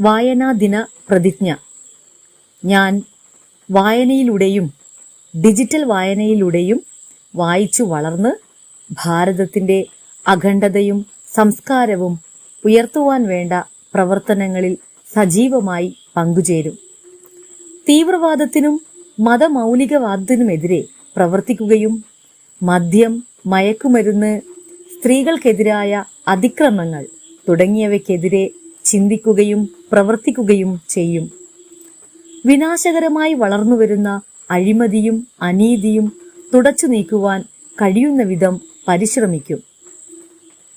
വായനാ ദിന പ്രതിജ്ഞ. ഞാൻ വായനയിലൂടെയും ഡിജിറ്റൽ വായനയിലൂടെയും വായിച്ചു വളർന്ന് ഭാരതത്തിന്റെ അഖണ്ഡതയും സംസ്കാരവും ഉയർത്തുവാൻ വേണ്ട പ്രവർത്തനങ്ങളിൽ സജീവമായി പങ്കുചേരും. തീവ്രവാദത്തിനും മതമൗലികവാദത്തിനുമെതിരെ പ്രവർത്തിക്കുകയും മദ്യം മയക്കുമരുന്ന് സ്ത്രീകൾക്കെതിരായ അതിക്രമങ്ങൾ തുടങ്ങിയവയ്ക്കെതിരെ ചിന്തിക്കുകയും പ്രവർത്തിക്കുകയും ചെയ്യും. വിനാശകരമായി വളർന്നുവരുന്ന അഴിമതിയും അനീതിയും തുടച്ചു നീക്കുവാൻ കഴിയുന്ന വിധം പരിശ്രമിക്കും.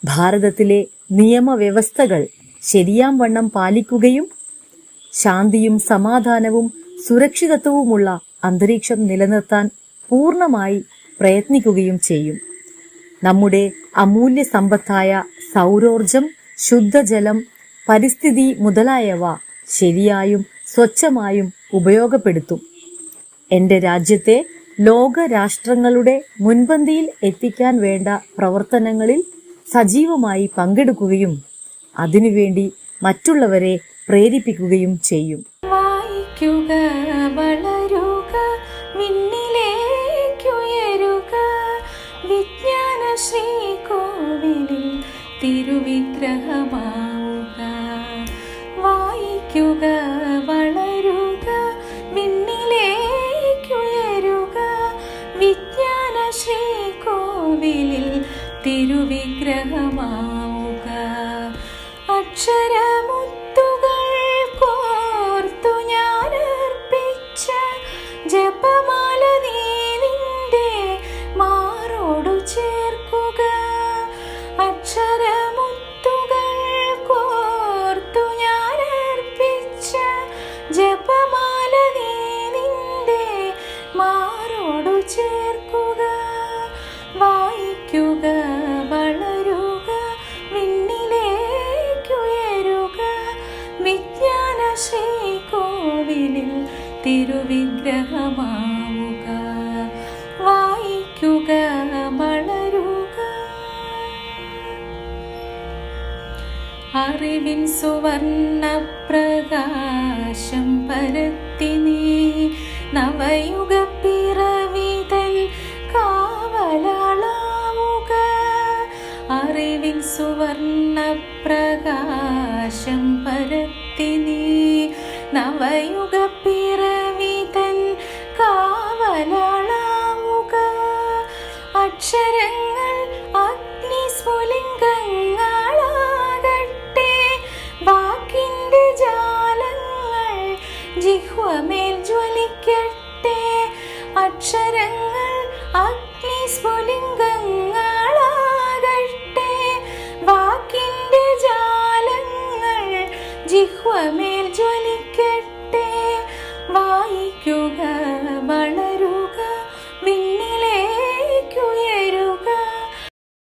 ഭാരതത്തിലെ നിയമവ്യവസ്ഥകൾ ശരിയാം വണ്ണം പാലിക്കുകയും ശാന്തിയും സമാധാനവും സുരക്ഷിതത്വവുമുള്ള അന്തരീക്ഷം നിലനിർത്താൻ പൂർണമായി പ്രയത്നിക്കുകയും ചെയ്യും. നമ്മുടെ അമൂല്യ സമ്പത്തായ സൗരോർജം ശുദ്ധജലം പരിസ്ഥിതി മുതലായവ ശരിയായും സ്വച്ഛമായും ഉപയോഗപ്പെടുത്തും. എന്റെ രാജ്യത്തെ ലോക രാഷ്ട്രങ്ങളുടെ മുൻപന്തിയിൽ എത്തിക്കാൻ വേണ്ട പ്രവർത്തനങ്ങളിൽ സജീവമായി പങ്കെടുക്കുകയും അതിനുവേണ്ടി മറ്റുള്ളവരെ പ്രേരിപ്പിക്കുകയും ചെയ്യും. വായിക്കുക വളരുക മിന്നിലേക്കുയരുക വിജ്ഞാന ശ്രീകോവിലിൽ തിരുവിഗ്രഹമാവുക വായിക്കുക വളരുക വിണ്ണിലേക്കുയരുക വിജ്ഞാന ശ്രീ കോവിലിൽ തിരുവിഗ്രഹമാവുക. അക്ഷരമുത്തുകൾ കോർത്തു ഞാൻ അർപ്പിച്ച ജപമാല ജപമാല നീ നിന്റെ മാറോടു ചേർക്കുക. വായിക്കുക വളരുക വിണ്ണിലേക്കുയരുക വിജ്ഞാന ശ്രീകോവിലിൽ തിരുവിഗ്രഹമാവുക അറിവിൻ സുവർണ പ്രകാശം പരത്തി നീ. നവയുഗ പിറവിതൽ കാവലാളാവുക. അറിവിൻ സുവർണ പ്രകാശം പരത്തി നീ. നവയുഗ പിറവിതൽ കാവലാളാവുക. അക്ഷരങ്ങൾ ജിഹ്വമേൽ ജ്വലിക്കട്ടെ. അക്ഷരങ്ങൾ അഗ്നി സ്ഫുലിംഗങ്ങളാകട്ടെ വാക്കിന്റെ ജാലങ്ങൾ ജിഹ്വമേൽ ജ്വലിക്കട്ടെ. വായിക്കുക